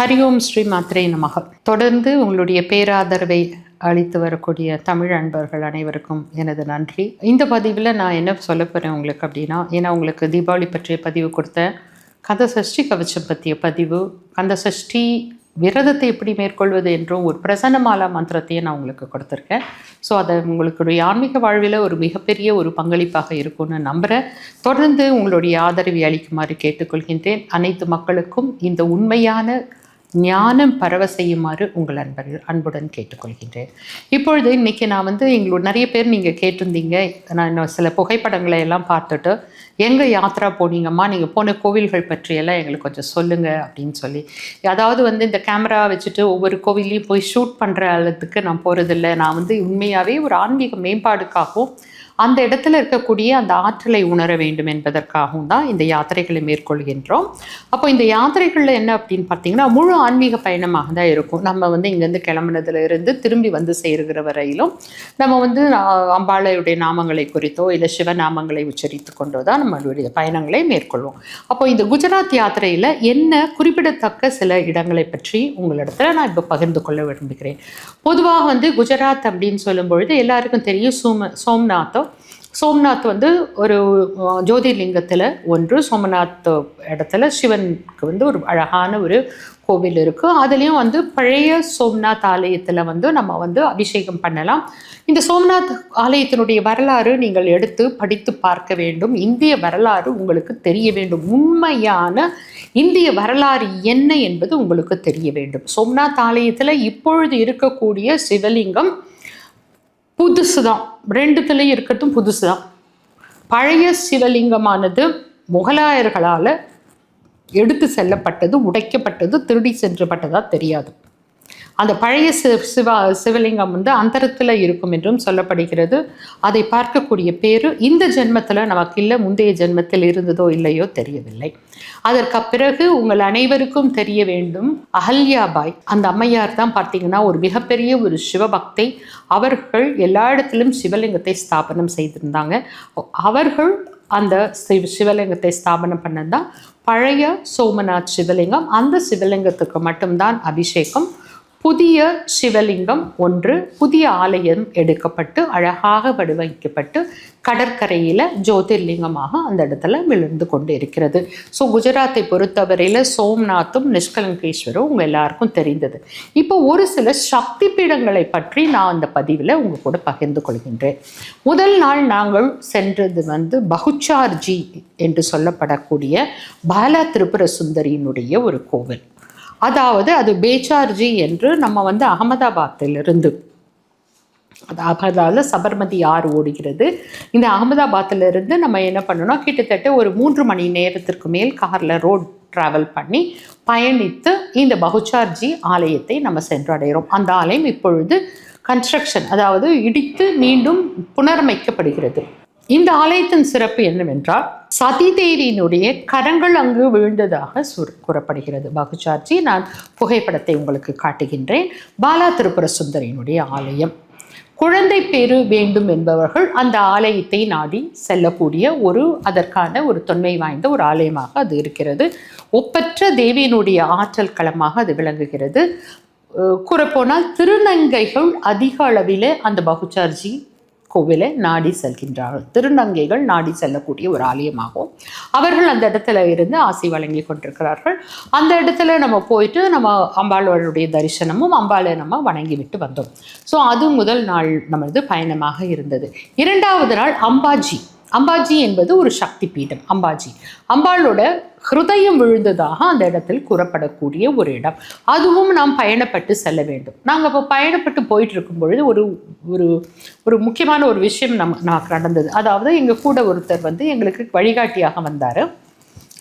ஹரி ஓம் ஸ்ரீ மாத்ரே நமக. தொடர்ந்து உங்களுடைய பேராதரவை அளித்து வரக்கூடிய தமிழ் அன்பர்கள் அனைவருக்கும் எனது நன்றி. இந்த பதிவில் நான் என்ன சொல்ல போகிறேன் உங்களுக்கு அப்படின்னா ஏன்னா உங்களுக்கு தீபாவளி பற்றிய பதிவு கொடுத்தேன் கந்த சஷ்டி கவச்சம் பற்றிய பதிவு கந்த சஷ்டி விரதத்தை எப்படி மேற்கொள்வது என்றும் ஒரு பிரசன்னமாலா மந்திரத்தையும் நான் உங்களுக்கு கொடுத்துருக்கேன். ஸோ அதை உங்களுடைய ஆன்மீக வாழ்வில் ஒரு மிகப்பெரிய ஒரு பங்களிப்பாக இருக்கும்னு நம்புகிறேன் தொடர்ந்து உங்களுடைய ஆதரவை அளிக்குமாறு கேட்டுக்கொள்கின்றேன். அனைத்து மக்களுக்கும் இந்த உண்மையான ஞானம் பரவ செய்யுமாறு உங்கள் அன்பர்கள் அன்புடன் கேட்டுக்கொள்கின்றேன். இப்பொழுது இன்னைக்கு நான் வந்து எங்களோட நிறைய பேர் நீங்கள் கேட்டிருந்தீங்க. நான் இன்னும் சில புகைப்படங்களை எல்லாம் பார்த்துட்டு எங்கே யாத்ரா போனீங்கம்மா? நீங்கள் போன கோவில்கள் பற்றியெல்லாம் எங்களுக்கு கொஞ்சம் சொல்லுங்கள் அப்படின்னு சொல்லி. அதாவது வந்து இந்த கேமரா வச்சுட்டு ஒவ்வொரு கோவிலையும் போய் ஷூட் பண்ணுற அளத்துக்கு நான் போகிறதில்ல நான் வந்து உண்மையாகவே ஒரு ஆன்மீக மேம்பாடுக்காகவும் அந்த இடத்துல இருக்கக்கூடிய அந்த ஆற்றலை உணர வேண்டும் என்பதற்காகவும் தான் இந்த யாத்திரைகளை மேற்கொள்கின்றோம். அப்போ இந்த யாத்திரைகளில் என்ன அப்படின்னு பார்த்தீங்கன்னா முழு ஆன்மீக பயணமாக தான் இருக்கும். நம்ம வந்து இங்கேருந்து கிளம்புனதுல இருந்து திரும்பி வந்து சேருகிற வரையிலும் நம்ம வந்து அம்பாளையுடைய நாமங்களை குறித்தோ இல்லை சிவநாமங்களை உச்சரித்து கொண்டோ தான் நம்மளுடைய பயணங்களை மேற்கொள்வோம். அப்போ இந்த குஜராத் யாத்திரையில் என்ன குறிப்பிடத்தக்க சில இடங்களை பற்றி உங்களிடத்துல நான் இப்போ பகிர்ந்து கொள்ள விரும்புகிறேன். பொதுவாக வந்து குஜராத் அப்படின்னு சொல்லும் பொழுது எல்லாருக்கும் தெரியும் சோம சோம்நாத்தோ சோம்நாத் வந்து ஒரு ஜோதிர்லிங்கத்தில் ஒன்று சோமநாத் இடத்துல சிவனுக்கு வந்து ஒரு அழகான ஒரு கோவில் இருக்குது அதுலேயும் வந்து பழைய சோம்நாத் ஆலயத்தில் வந்து நம்ம வந்து அபிஷேகம் பண்ணலாம். இந்த சோம்நாத் ஆலயத்தினுடைய வரலாறு நீங்கள் எடுத்து படித்து பார்க்க வேண்டும். இந்திய வரலாறு உங்களுக்கு தெரிய வேண்டும். உண்மையான இந்திய வரலாறு என்ன என்பது உங்களுக்கு தெரிய வேண்டும். சோம்நாத் ஆலயத்தில் இப்பொழுது இருக்கக்கூடிய சிவலிங்கம் புதுசு தான் ரெண்டுத்துலேயும் இருக்கட்டும் புதுசு தான் பழைய சிவலிங்கமானது முகலாயர்களால் எடுத்து செல்லப்பட்டது உடைக்கப்பட்டது திருடி சென்றப்பட்டதா தெரியாது. அந்த பழைய சிவா சிவலிங்கம் வந்து அந்தரத்தில் இருக்கும் என்றும் சொல்லப்படுகிறது. அதை பார்க்கக்கூடிய பேரு இந்த ஜென்மத்தில் நமக்கு இல்லை முந்தைய ஜென்மத்தில் இருந்ததோ இல்லையோ தெரியவில்லை. அதற்கு பிறகு உங்கள் அனைவருக்கும் தெரிய வேண்டும் அகல்யாபாய் அந்த அம்மையார் தான் பார்த்தீங்கன்னா ஒரு மிகப்பெரிய ஒரு சிவபக்தை. அவர்கள் எல்லா இடத்திலும் சிவலிங்கத்தை ஸ்தாபனம் செய்திருந்தாங்க. அவர்கள் அந்த சிவ சிவலிங்கத்தை ஸ்தாபனம் பண்ணது தான் பழைய சோமநாத் சிவலிங்கம். அந்த சிவலிங்கத்துக்கு மட்டும்தான் அபிஷேகம். புதிய சிவலிங்கம் ஒன்று புதிய ஆலயம் எடுக்கப்பட்டு அழகாக வடிவமைக்கப்பட்டு கடற்கரையில் ஜோதிர்லிங்கமாக அந்த இடத்துல விழுந்து கொண்டு இருக்கிறது ஸோ குஜராத்தை பொறுத்தவரையில் சோம்நாத்தும் நிஷ்கலங்கேஸ்வரும் உங்கள் எல்லாருக்கும் தெரிந்தது. இப்போ ஒரு சில சக்தி பீடங்களை பற்றி நான் அந்த பதிவில் உங்கள் கூட பகிர்ந்து கொள்கின்றேன். முதல் நாள் நாங்கள் சென்றது வந்து பகுச்சார்ஜி என்று சொல்லப்படக்கூடிய பாலா திரிபுர சுந்தரியினுடைய ஒரு கோவில். அதாவது அது பேச்சார்ஜி என்று நம்ம வந்து அகமதாபாத்திலிருந்து இருந்து அகமதாபாத்தில் சபர்மதி ஆறு ஓடுகிறது இந்த அகமதாபாத்தில் இருந்து நம்ம என்ன பண்ணோம்னா கிட்டத்தட்ட ஒரு மூன்று மணி நேரத்திற்கு மேல் காரில் ரோட் ட்ராவல் பண்ணி பயணித்து இந்த பகுச்சார்ஜி ஆலயத்தை நம்ம சென்றடைகிறோம். அந்த ஆலயம் இப்பொழுது கன்ஸ்ட்ரக்ஷன் அதாவது இடித்து மீண்டும் புனரமைக்கப்படுகிறது. இந்த ஆலயத்தின் சிறப்பு என்னவென்றால் சதி தேவியினுடைய கரங்கள் அங்கு விழுந்ததாக சுர் கூறப்படுகிறது. பகுச்சார்ஜி நான் புகைப்படத்தை உங்களுக்கு காட்டுகின்றேன். பாலா திருப்புர சுந்தரியினுடைய ஆலயம். குழந்தை பேரு வேண்டும் என்பவர்கள் அந்த ஆலயத்தை நாடி செல்லக்கூடிய ஒரு அதற்கான ஒரு தொன்மை வாய்ந்த ஒரு ஆலயமாக அது இருக்கிறது. ஒப்பற்ற தேவியினுடைய ஆற்றல் களமாக அது விளங்குகிறது. கூறப்போனால் திருநங்கைகள் அதிக அளவில் அந்த பகுச்சார்ஜி கோவிலை நாடி செல்கின்றார்கள். திருநங்கைகள் நாடி செல்லக்கூடிய ஒரு ஆலயமாகும். அவர்கள் அந்த இடத்துல இருந்து ஆசி வழங்கி கொண்டிருக்கிறார்கள். அந்த இடத்துல நம்ம போயிட்டு நம்ம அம்பாளுடைய தரிசனமும் அம்பாளை நம்ம வணங்கி விட்டு வந்தோம். ஸோ அது முதல் நாள் நமது பயணமாக இருந்தது. இரண்டாவது நாள் அம்பாஜி. அம்பாஜி என்பது ஒரு சக்தி பீடம் அம்பாஜி. அம்பாளோட ஹிருதயம் விழுந்ததாக அந்த இடத்தில் கூறப்படக்கூடிய ஒரு இடம். அதுவும் நாம் பயணப்பட்டு செல்ல வேண்டும். நாங்கள் இப்போ பயணப்பட்டு போயிட்டு இருக்கும் பொழுது ஒரு ஒரு ஒரு முக்கியமான ஒரு விஷயம் நம் நான் நடந்தது. அதாவது எங்கள் கூட ஒருத்தர் வந்து எங்களுக்கு வழிகாட்டியாக வந்தார்.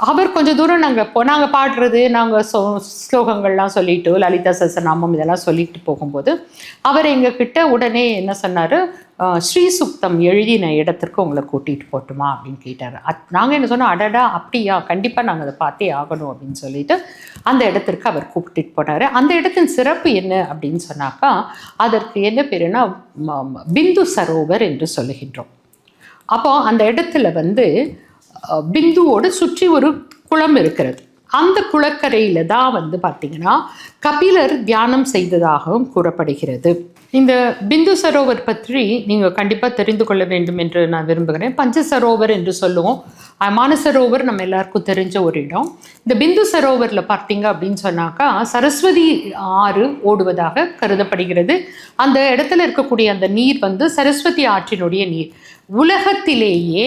அவர் கொஞ்சம் தூரம் நாங்கள் போ நாங்கள் பாடுறது நாங்கள் சோ ஸ்லோகங்கள்லாம் சொல்லிட்டு லலிதா சசநாமம் இதெல்லாம் சொல்லிட்டு போகும்போது அவர் எங்ககிட்ட உடனே என்ன சொன்னார்? ஸ்ரீ சுக்தம் எழுதின இடத்திற்கு உங்களை கூட்டிகிட்டு போட்டுமா? அப்படின்னு கேட்டார். அத் நாங்கள் என்ன சொன்னோம் அடடா அப்படியா? கண்டிப்பாக நாங்கள் அதை பார்த்தே ஆகணும் அப்படின்னு சொல்லிட்டு அந்த இடத்திற்கு அவர் கூப்பிட்டுட்டு போனார். அந்த இடத்தின் சிறப்பு என்ன அப்படின்னு சொன்னாக்கா அதற்கு என்ன பேருன்னா ம- பிந்து சரோவர் என்று சொல்லுகின்றோம். அப்போ அந்த இடத்துல வந்து பிந்துவோடு சுற்றி ஒரு குளம் இருக்கிறது. அந்த குளக்கரையில் தான் வந்து பார்த்தீங்கன்னா கபிலர் தியானம் செய்ததாகவும் கூறப்படுகிறது. இந்த பிந்து சரோவர் பற்றி நீங்கள் கண்டிப்பாக தெரிந்து கொள்ள வேண்டும் என்று நான் விரும்புகிறேன். பஞ்ச சரோவர் என்று சொல்லுவோம். மான மானசரோவர் நம்ம எல்லாருக்கும் தெரிஞ்ச ஒரு இடம். இந்த பிந்து சரோவரில் பார்த்தீங்க அப்படின்னு சொன்னாக்கா சரஸ்வதி ஆறு ஓடுவதாக கருதப்படுகிறது. அந்த இடத்துல இருக்கக்கூடிய அந்த நீர் வந்து சரஸ்வதி ஆற்றினுடைய நீர். உலகத்திலேயே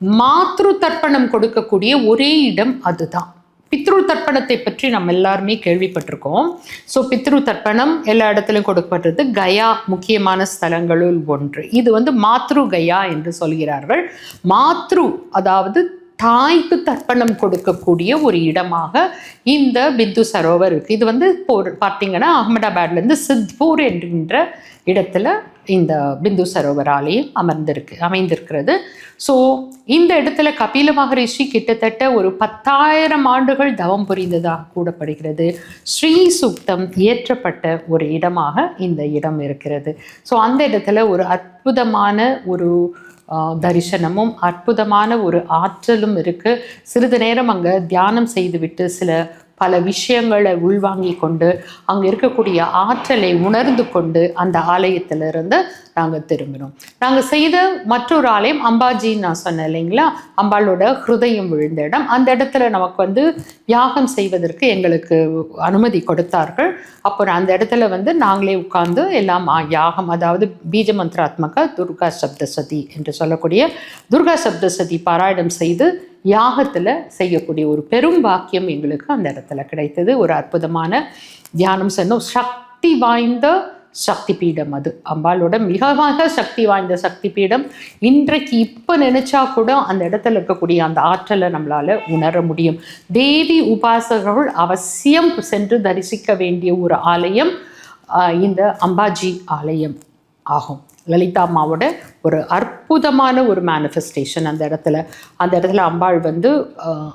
மாத்ரு தர்ப்பணம் கொடுக்கக்கூடிய ஒரே இடம் அதுதான். பித்ரு தர்ப்பணத்தை பற்றி நம்ம எல்லாருமே கேள்விப்பட்டிருக்கோம். ஸோ பித்ரு தர்ப்பணம் எல்லா இடத்துலையும் கொடுக்கப்பட்டது கயா முக்கியமான ஸ்தலங்களுள் ஒன்று. இது வந்து மாத்ரு கயா என்று சொல்கிறார்கள். மாத்ரு அதாவது தாய்க்கு தர்ப்பணம் கொடுக்கக்கூடிய ஒரு இடமாக இந்த பிந்து சரோவர் இருக்கு. இது வந்து இப்போ பார்த்தீங்கன்னா அகமதாபாத்லேருந்து சித்பூர் என்கின்ற இடத்துல இந்த பிந்து சரோவர் ஆலயம் அமர்ந்திருக்கு அமைந்திருக்கிறது. ஸோ இந்த இடத்துல கபில மகரிஷி கிட்டத்தட்ட ஒரு பத்தாயிரம் ஆண்டுகள் தவம் புரிந்ததாக கூடப்படுகிறது ஸ்ரீ சுக்தம் இயற்றப்பட்ட ஒரு இடமாக இந்த இடம் இருக்கிறது. ஸோ அந்த இடத்துல ஒரு அற்புதமான ஒரு தரிசனமும் அற்புதமான ஒரு ஆற்றலும் இருக்கு. சிறிது நேரம் அங்கே தியானம் செய்துவிட்டு சில பல விஷயங்களை உள்வாங்கி கொண்டு அங்கே இருக்கக்கூடிய ஆற்றலை உணர்ந்து கொண்டு அந்த ஆலயத்திலிருந்து நாங்கள் திரும்பினோம். நாங்கள் செய்த மற்றொரு ஆலயம் அம்பாஜின்னு நான் சொன்னேன் இல்லைங்களா? அம்பாளோட ஹிருதயம் விழுந்த இடம். அந்த இடத்துல நமக்கு வந்து யாகம் செய்வதற்கு எங்களுக்கு அனுமதி கொடுத்தார்கள். அப்புறம் அந்த இடத்துல வந்து நாங்களே உட்கார்ந்து எல்லாம் யாகம் அதாவது பீஜ மந்திராத்மக துர்கா சப்தசதி என்று சொல்லக்கூடிய துர்கா சப்தசதி பாராயணம் செய்து யாகத்தில் செய்யக்கூடிய ஒரு பெரும் பாக்கியம் எங்களுக்கு அந்த இடத்துல கிடைத்தது. ஒரு அற்புதமான தியானம் சொன்னோம் சக்தி வாய்ந்த சக்தி பீடம் அது. அம்பாளோட மிகமாக சக்தி வாய்ந்த சக்தி பீடம் இன்றைக்கு இப்போ நினைச்சா கூட அந்த இடத்துல இருக்கக்கூடிய அந்த ஆற்றலை நம்மளால் உணர முடியும். தேவி உபாசகர்கள் அவசியம் சென்று தரிசிக்க வேண்டிய ஒரு ஆலயம் இந்த அம்பாஜி ஆலயம் ஆகும். லலிதா அம்மாவோட ஒரு அற்புதமான ஒரு மேனிஃபெஸ்டேஷன் அந்த இடத்துல. அந்த இடத்துல அம்பாள் வந்து ஆஹ்,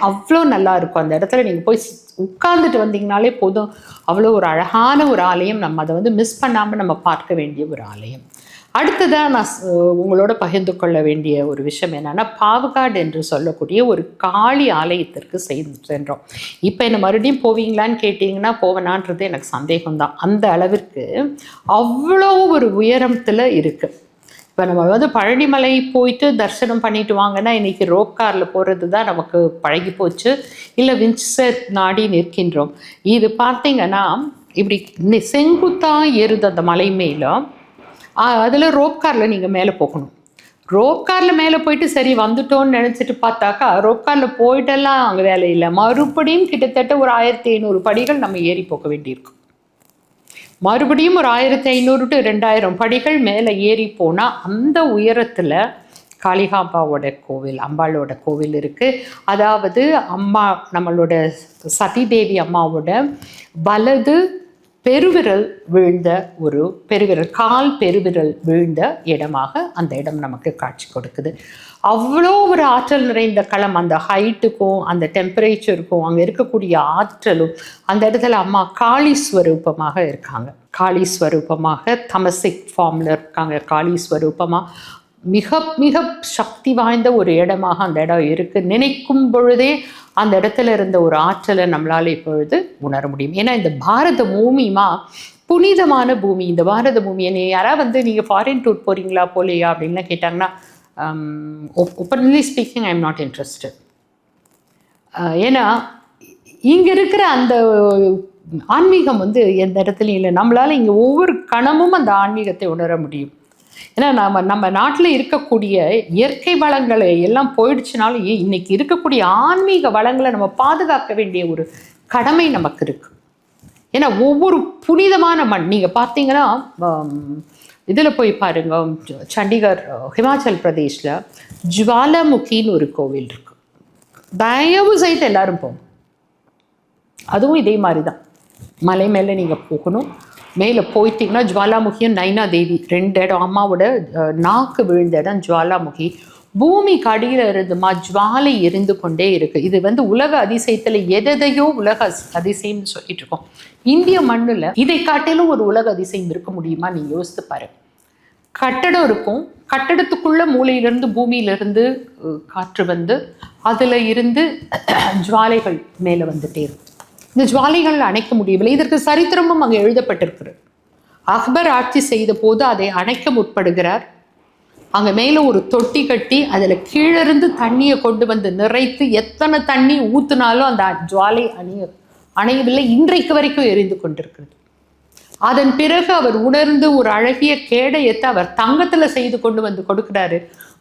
அவ்வளோ நல்லா இருக்கும். அந்த இடத்துல நீங்கள் போய் உட்கார்ந்துட்டு வந்தீங்கனாலே போதும். அவ்வளோ ஒரு அழகான ஒரு ஆலயம். நம்ம அதை வந்து மிஸ் பண்ணாமல் நம்ம பார்க்க வேண்டிய ஒரு ஆலயம். அடுத்ததாக நான் உங்களோட பகிர்ந்து கொள்ள வேண்டிய ஒரு விஷயம் என்னென்னா பாவகாடு என்று சொல்லக்கூடிய ஒரு காளி ஆலயத்திற்கு செய்- சென்றோம். இப்போ என்ன மறுபடியும் போவீங்களான்னு கேட்டிங்கன்னா போவேனான்றது எனக்கு சந்தேகம்தான். அந்த அளவிற்கு அவ்வளோ ஒரு உயரத்தில் இருக்குது இப்போ நம்ம வந்து பழனிமலை போயிட்டு தரிசனம் பண்ணிட்டு வாங்கன்னா இன்றைக்கி ரோப் காரில் போகிறது தான் நமக்கு பழகி போச்சு. இல்லை வின்சர் நாடி நிற்கின்றோம். இது பார்த்திங்கன்னா இப்படி செங்குத்தாக ஏறுது அந்த மலை மேலே. அதில் ரோப் காரில் நீங்கள் மேலே போகணும். ரோப் காரில் மேலே போயிட்டு சரி வந்துட்டோன்னு நினச்சிட்டு பார்த்தாக்கா ரோப் காரில் போயிட்டெல்லாம் அங்கே வேலை இல்லை. மறுபடியும் கிட்டத்தட்ட ஒரு ஆயிரத்தி ஐநூறு படிகள் நம்ம ஏறி போக வேண்டியிருக்கும் மறுபடியும் ஒரு ஆயிரத்தி ஐநூறு டு ரெண்டாயிரம் படிகள் மேலே ஏறி போனால் அந்த உயரத்தில் காளிகாம்பாவோட கோவில் அம்பாளோட கோவில் இருக்குது அதாவது அம்மா நம்மளோட சதிதேவி அம்மாவோட வலது பெருவிரல் வீழ்ந்த ஒரு பெருவிரல் கால் பெருவிரல் வீழ்ந்த இடமாக அந்த இடம் நமக்கு காட்சி கொடுக்குது. அவ்வளோ ஒரு ஆற்றல் நிறைந்த களம் அந்த ஹைட்டுக்கும் அந்த டெம்பரேச்சருக்கும் அங்கே இருக்கக்கூடிய ஆற்றலும் அந்த இடத்துல அம்மா காளி ஸ்வரூபமாக இருக்காங்க. காளி ஸ்வரூபமாக தமசிக் ஃபார்மில் இருக்காங்க. காளி ஸ்வரூபமாக மிக மிக சக்தி வாய்ந்த ஒரு இடமாக அந்த இடம் இருக்கு. நினைக்கும் பொழுதே அந்த இடத்துல இருந்த ஒரு ஆற்றலை நம்மளால இப்பொழுது உணர முடியும். ஏன்னா இந்த பாரத பூமிமா புனிதமான பூமி. இந்த பாரத பூமி என்னை யாராவது வந்து நீங்கள் ஃபாரின் டூர் போறீங்களா போலையா அப்படின்லாம் கேட்டாங்கன்னா openly speaking I am not interested ஏன்னா இங்கே இருக்கிற அந்த ஆன்மீகம் வந்து எந்த இடத்துலையும் இல்லை. நம்மளால இங்கே ஒவ்வொரு கணமும் அந்த ஆன்மீகத்தை உணர முடியும். ஏன்னா நம்ம நம்ம நாட்டில் இருக்கக்கூடிய இயற்கை வளங்களை எல்லாம் போயிடுச்சுனாலும் இன்னைக்கு இருக்கக்கூடிய ஆன்மீக வளங்களை நம்ம பாதுகாக்க வேண்டிய ஒரு கடமை நமக்கு இருக்கு. ஏன்னா ஒவ்வொரு புனிதமான மண் நீங்கள் பார்த்தீங்கன்னா இதில் போய் பாருங்க சண்டிகர் ஹிமாச்சல் பிரதேஷில் ஜுவாலாமுகின்னு ஒரு கோவில் இருக்கு. தயவு செய்து எல்லாரும் போகும் அதுவும் இதே மாதிரி தான். மலை மேலே நீங்கள் போகணும். மேலே போயிட்டீங்கன்னா ஜுவாலாமுகியும் நைனா தேவி ரெண்டு இடம் அம்மாவோட நாக்கு விழுந்த இடம் ஜுவாலாமுகி. பூமிக்கு அடியில் இருந்துமா ஜுவாலை எரிந்து கொண்டே இருக்குது இது வந்து உலக அதிசயத்தில் எதையோ உலக அதிசயம்னு சொல்லிட்டு இருக்கோம். இந்திய மண்ணில் இதை காட்டிலும் ஒரு உலக அதிசயம் இருக்க முடியுமா? நீ யோசித்து பாரு. கட்டடம் இருக்கும். கட்டடத்துக்குள்ள மூலையிலிருந்து பூமியிலிருந்து காற்று வந்து அதில் இருந்து ஜுவாலைகள் மேலே வந்துட்டே இருக்கும். இந்த ஜுவாலைகள் அணைக்க முடியவில்லை. இதற்கு சரித்திரமும் அங்கே எழுதப்பட்டிருக்கிறது. அக்பர் ஆட்சி செய்த போது அதை அணைக்க முற்படுகிறார். அங்கே மேலே ஒரு தொட்டி கட்டி அதில் கீழிருந்து தண்ணியை கொண்டு வந்து நிறைத்து எத்தனை தண்ணி ஊற்றினாலும் அந்த ஜுவாலை அணிய அணையவில்லை. இன்றைக்கு வரைக்கும் எரிந்து கொண்டிருக்கிறது. அதன் பிறகு அவர் உணர்ந்து ஒரு அழகிய கேடயத்தை அவர் தங்கத்தில் செய்து கொண்டு வந்து கொடுக்குறாரு.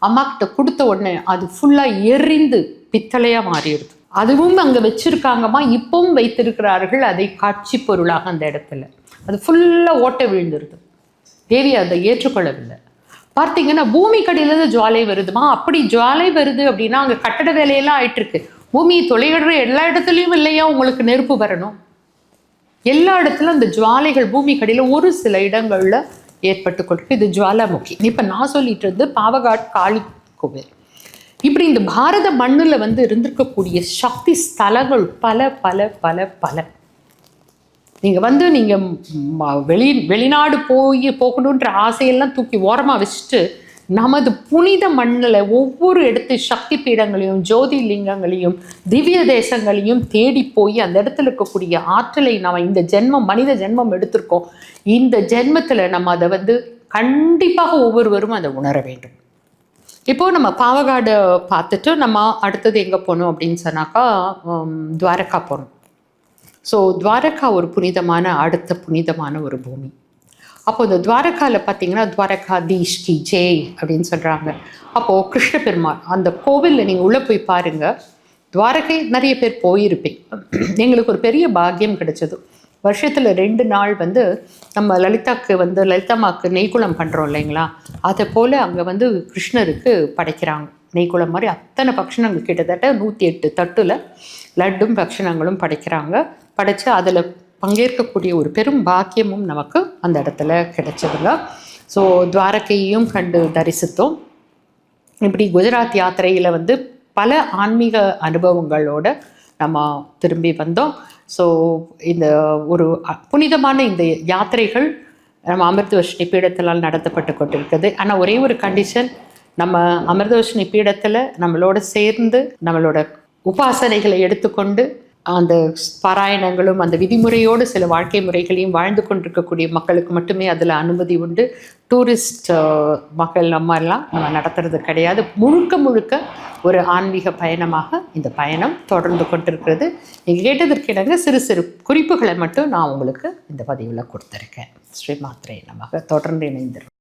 அம்மா கிட்ட கொடுத்த உடனே அது ஃபுல்லாக எரிந்து பித்தளையாக மாறிடுது. அதுவும் அங்கே வச்சிருக்காங்கம்மா. இப்பவும் வைத்திருக்கிறார்கள் அதை காட்சி பொருளாக அந்த இடத்துல. அது ஃபுல்லாக ஓட்டை விழுந்துருது. தேவி அதை ஏற்றுக்கொள்ளவில்லை. பார்த்தீங்கன்னா பூமி தான் ஜுவாலை வருதுமா? அப்படி ஜுவாலை வருது அப்படின்னா அங்கே கட்டட வேலையெல்லாம் ஆயிட்டுருக்கு. பூமி பூமியை எல்லா இடத்துலையும் இல்லையா? உங்களுக்கு நெருப்பு வரணும். எல்லா இடத்துலும் அந்த ஜுவாலைகள் பூமி கடையில் ஒரு சில இடங்களில் ஏற்பட்டு கொண்டிருக்கு. இது ஜுவாலாமுகி. இப்போ நான் சொல்லிட்டு இருந்து பாவகாட் காளி கோவில் இப்படி இந்த பாரத மண்ணில் வந்து இருந்திருக்கக்கூடிய சக்தி ஸ்தலங்கள் பல பல பல பல. நீங்கள் வந்து நீங்கள் ம- வெளி வெளிநாடு போய் போகணுன்ற ஆசையெல்லாம் தூக்கி ஓரமாக வச்சுட்டு நமது புனித மண்ணில் ஒவ்வொரு இடத்து சக்தி பீடங்களையும் ஜோதி லிங்கங்களையும் திவ்ய தேசங்களையும் தேடி போய் அந்த இடத்துல இருக்கக்கூடிய ஆற்றலை நம்ம இந்த ஜென்மம் மனித ஜென்மம் எடுத்திருக்கோம். இந்த ஜென்மத்தில் நம்ம அதை வந்து கண்டிப்பாக ஒவ்வொருவரும் அதை உணர வேண்டும். இப்போ நம்ம பாவகாடு பார்த்துட்டு நம்ம அடுத்தது எங்கே போகணும் அப்படின்னு சொன்னாக்கா துவாரகா போகணும். ஸோ துவாரகா ஒரு புனிதமான அடுத்த புனிதமான ஒரு பூமி. அப்போ இந்த துவாரகாவில் பார்த்தீங்கன்னா துவாரகா தீஷ் கி ஜெய் அப்படின்னு சொல்கிறாங்க அப்போது கிருஷ்ண பெருமாள் அந்த கோவிலில் நீங்கள் உள்ளே போய் பாருங்கள் துவாரகை நிறைய பேர் போயிருப்பேன் எங்களுக்கு ஒரு பெரிய பாக்கியம் கிடைச்சது. வருஷத்தில் ரெண்டு நாள் வந்து நம்ம லலிதாக்கு வந்து லலிதாமாக்கு நெய்குளம் பண்ணுறோம் இல்லைங்களா? அதை போல் அங்கே வந்து கிருஷ்ணருக்கு படைக்கிறாங்க. நெய்குளம் மாதிரி அத்தனை பக்ஷணங்கள் கிட்டத்தட்ட நூற்றி எட்டு தட்டில் லட்டும் பக்ஷணங்களும் படைக்கிறாங்க. படைத்து அதில் பங்கேற்கக்கூடிய ஒரு பெரும் பாக்கியமும் நமக்கு அந்த இடத்துல கிடைச்சதுங்க ஸோ துவாரகையையும் கண்டு தரிசித்தோம். இப்படி குஜராத் யாத்திரையில் வந்து பல ஆன்மீக அனுபவங்களோட நம்ம திரும்பி வந்தோம். ஸோ இந்த ஒரு அ- புனிதமான இந்த யாத்திரைகள் நம்ம அமிர்தவர்ஷினி பீடத்திலால் நடத்தப்பட்டு கொண்டிருக்குது ஆனால் ஒரே ஒரு கண்டிஷன் நம்ம அமிர்தவர்ஷினி பீடத்தில் நம்மளோட சேர்ந்து நம்மளோட உபாசனைகளை எடுத்துக்கொண்டு அந்த பாராயணங்களும் அந்த விதிமுறையோடு சில வாழ்க்கை முறைகளையும் வாழ்ந்து கொண்டிருக்கக்கூடிய மக்களுக்கு மட்டுமே அதில் அனுமதி உண்டு. டூரிஸ்ட் மக்கள் நம்ம எல்லாம் நம்ம நடத்துறது கிடையாது. முழுக்க முழுக்க ஒரு ஆன்மீக பயணமாக இந்த பயணம் தொடர்ந்து கொண்டிருக்கிறது. நீங்கள் கேட்டதற்கு இணங்க சிறு சிறு குறிப்புகளை மட்டும் நான் உங்களுக்கு இந்த பதிவில் கொடுத்துருக்கேன். ஸ்ரீ மாத்திரை நமக்கு தொடர்ந்து இணைந்திருக்கும்